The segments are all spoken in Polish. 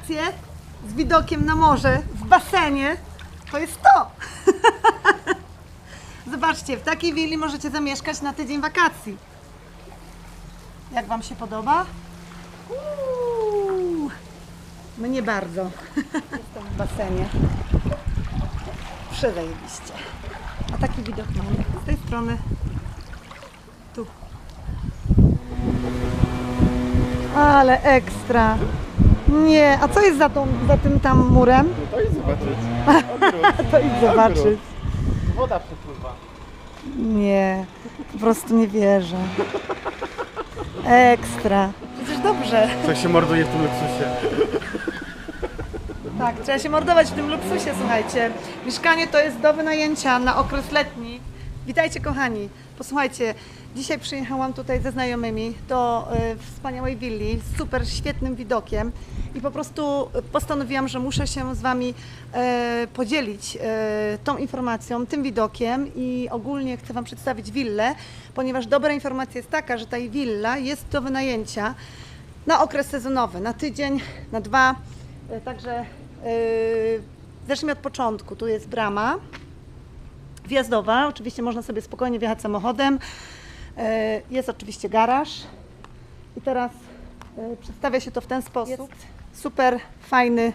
wakacje z widokiem na morze, w basenie, to jest to. Zobaczcie, w takiej willi możecie zamieszkać na tydzień wakacji. Jak Wam się podoba? Uuu, mnie bardzo. Jestem w basenie. Przezajebiście. A taki widok mam z tej strony. Tu. Ale ekstra. Nie, a co jest za, tą, za tym tam murem? No to i zobaczyć. To idź zobaczyć. Woda przepływa. Nie, po prostu nie wierzę. Ekstra. Przecież dobrze. Co się morduje w tym luksusie? Tak, trzeba się mordować w tym luksusie, słuchajcie. Mieszkanie to jest do wynajęcia na okres letni. Witajcie kochani. Posłuchajcie, dzisiaj przyjechałam tutaj ze znajomymi do e, wspaniałej willi z super świetnym widokiem i po prostu postanowiłam, że muszę się z Wami e, podzielić e, tą informacją, tym widokiem i ogólnie chcę Wam przedstawić willę, ponieważ dobra informacja jest taka, że ta willa jest do wynajęcia na okres sezonowy, na tydzień, na dwa. Także zacznijmy od początku. Tu jest brama wjazdowa. Oczywiście można sobie spokojnie wjechać samochodem. Yy, jest oczywiście garaż. I teraz yy, przedstawia się to w ten sposób. Super fajny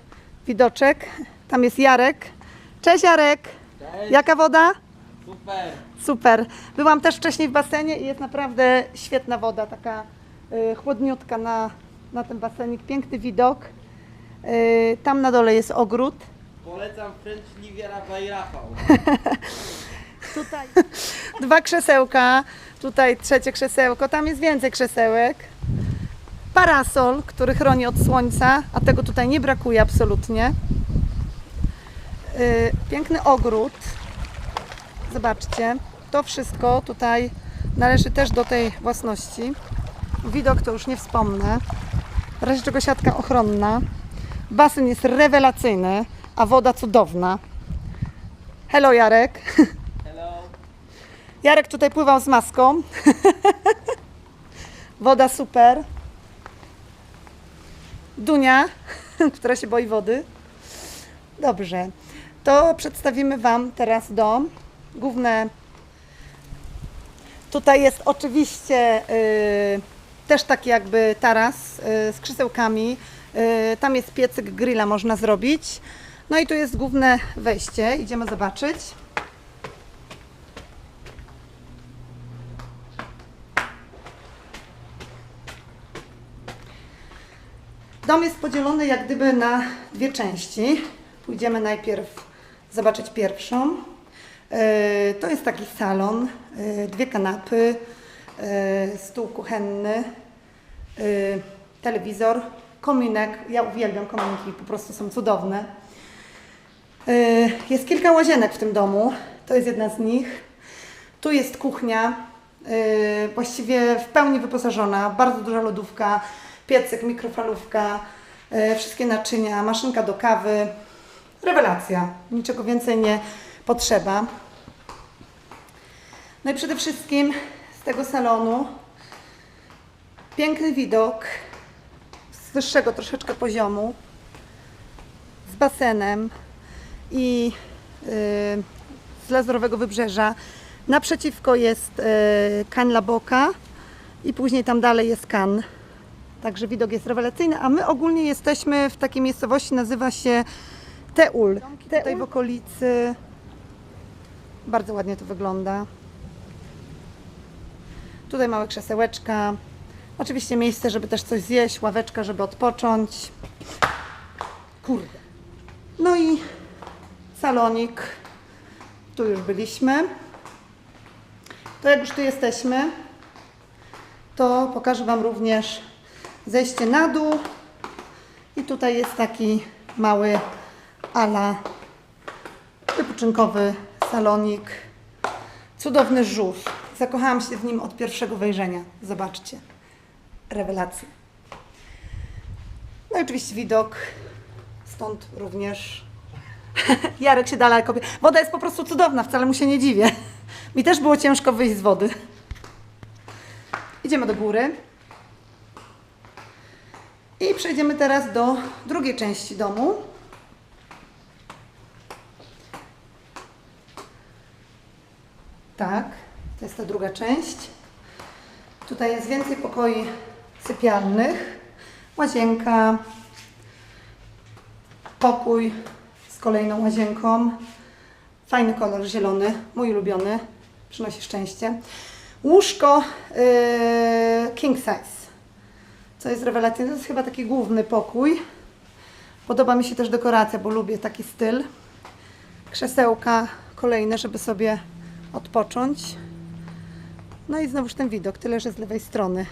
widoczek. Tam jest Jarek. Cześć Jarek. Cześć. Jaka woda? Super. Super. Byłam też wcześniej w basenie i jest naprawdę świetna woda, taka y, chłodniutka na, na ten basenik. Piękny widok. Tam na dole jest ogród. Polecam French Liviera by Rafał. Tutaj dwa krzesełka, tutaj trzecie krzesełko, tam jest więcej krzesełek. Parasol, który chroni od słońca, a tego tutaj nie brakuje absolutnie. Y, Piękny ogród. Zobaczcie, to wszystko tutaj należy też do tej własności. Widok to już nie wspomnę. W razie czego siatka ochronna. Basen jest rewelacyjny, a woda cudowna. Hello Jarek. Hello. Jarek tutaj pływał z maską. Woda super. Dunia, która się boi wody. Dobrze. To przedstawimy Wam teraz dom. Główne. Tutaj jest oczywiście y, też taki jakby taras y, z krzesełkami. Y, tam jest piecyk grilla można zrobić. No i tu jest główne wejście. Idziemy zobaczyć. Dom jest podzielony jak gdyby na dwie części. Pójdziemy najpierw zobaczyć pierwszą. E, To jest taki salon, e, dwie kanapy, e, stół kuchenny, telewizor, kominek. Ja uwielbiam kominki, po prostu są cudowne. E, Jest kilka łazienek w tym domu, to jest jedna z nich. Tu jest kuchnia, yy, właściwie w pełni wyposażona, bardzo duża lodówka, piecyk, mikrofalówka, yy, wszystkie naczynia, maszynka do kawy. Rewelacja, niczego więcej nie potrzeba. No i przede wszystkim z tego salonu piękny widok z wyższego troszeczkę poziomu, z basenem i yy, z Lazurowego Wybrzeża. Naprzeciwko jest yy, Kań Laboka i później tam dalej jest Kan. Także widok jest rewelacyjny, a my ogólnie jesteśmy w takiej miejscowości, nazywa się Teul. Tutaj w okolicy bardzo ładnie to wygląda. Tutaj małe krzesełeczka. Oczywiście miejsce, żeby też coś zjeść, ławeczka, żeby odpocząć. Kurde. No i salonik. Tu już byliśmy. To jak już tu jesteśmy, to pokażę Wam również zejście na dół. I tutaj jest taki mały ala wypoczynkowy salonik. Cudowny żółw. Zakochałam się w nim od pierwszego wejrzenia. Zobaczcie. Rewelacja. No i oczywiście widok stąd również Jarek się dalej kopie. Woda jest po prostu cudowna, wcale mu się nie dziwię. Mi też było ciężko wyjść z wody. Idziemy do góry. I przejdziemy teraz do drugiej części domu. Tak, to jest ta druga część. Tutaj jest więcej pokoi sypialnych, łazienka, pokój kolejną łazienką. Fajny kolor zielony, mój ulubiony, przynosi szczęście. Łóżko yy, king size, co jest rewelacyjne. To jest chyba taki główny pokój. Podoba mi się też dekoracja, bo lubię taki styl. Krzesełka kolejne, żeby sobie odpocząć. No i znowuż ten widok, tyle że z lewej strony.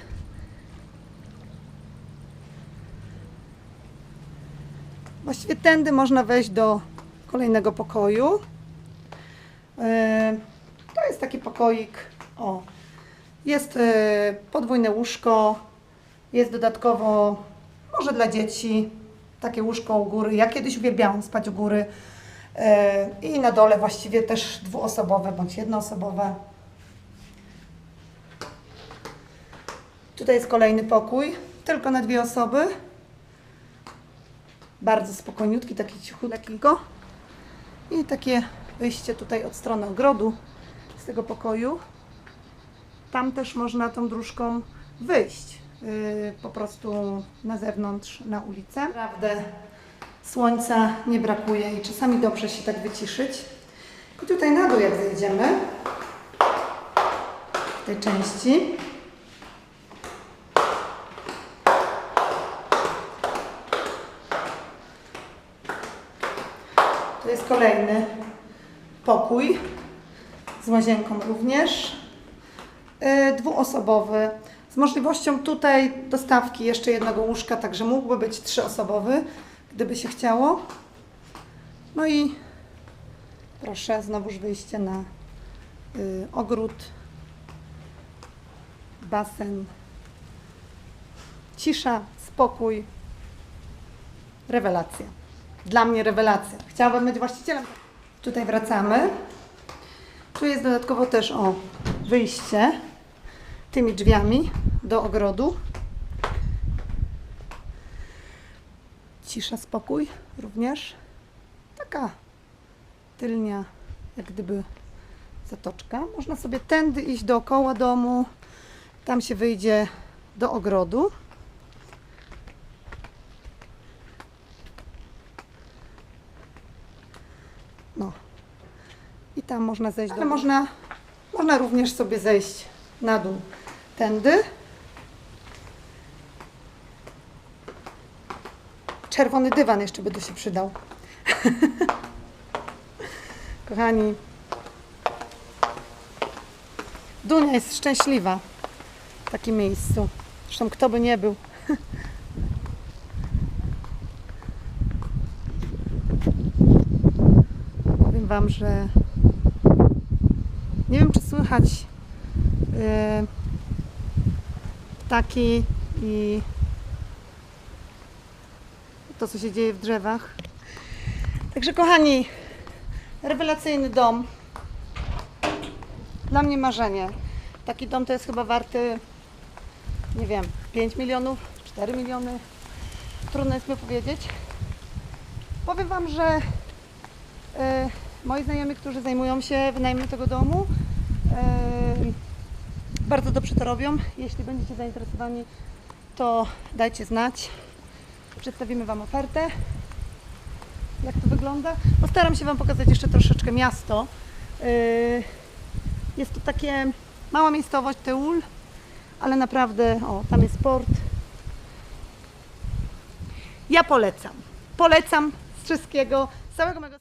Właściwie tędy można wejść do kolejnego pokoju. E, To jest taki pokoik. O, jest e, podwójne łóżko. Jest dodatkowo, może dla dzieci, takie łóżko u góry. Ja kiedyś uwielbiałam spać u góry. E, I na dole właściwie też dwuosobowe bądź jednoosobowe. Tutaj jest kolejny pokój, tylko na dwie osoby. Bardzo spokojniutki, taki cichutkiego. I takie wyjście tutaj od strony ogrodu z tego pokoju. Tam też można tą dróżką wyjść yy, po prostu na zewnątrz, na ulicę. Naprawdę słońca nie brakuje i czasami dobrze się tak wyciszyć. I tutaj na dół jak zejdziemy w tej części. Jest kolejny pokój z łazienką również. Yy, dwuosobowy. Z możliwością tutaj dostawki jeszcze jednego łóżka, także mógłby być trzyosobowy, gdyby się chciało. No i proszę, znowuż wyjście na y, ogród, basen, cisza, spokój, rewelacja. Dla mnie rewelacja. Chciałabym być właścicielem. Tutaj wracamy. Tu jest dodatkowo też o wyjście tymi drzwiami do ogrodu. Cisza, spokój również. Taka tylnia, jak gdyby zatoczka. Można sobie tędy iść dookoła domu. Tam się wyjdzie do ogrodu. No. I tam można zejść. Ale można, można również sobie zejść na dół tędy. Czerwony dywan jeszcze by tu się przydał. Kochani, Dunia jest szczęśliwa w takim miejscu. Zresztą kto by nie był. Powiem Wam, że słychać e, ptaki i to, co się dzieje w drzewach. Także, kochani, rewelacyjny dom. Dla mnie marzenie. Taki dom to jest chyba warty, nie wiem, 5 milionów, 4 miliony. Trudno jest mi powiedzieć. Powiem Wam, że e, moi znajomi, którzy zajmują się wynajmem tego domu, bardzo dobrze to robią. Jeśli będziecie zainteresowani, to dajcie znać. Przedstawimy Wam ofertę. Jak to wygląda? Postaram się Wam pokazać jeszcze troszeczkę miasto. Jest to takie mała miejscowość Teul, ale naprawdę, o, tam jest port. Ja polecam. Polecam z wszystkiego, z całego mego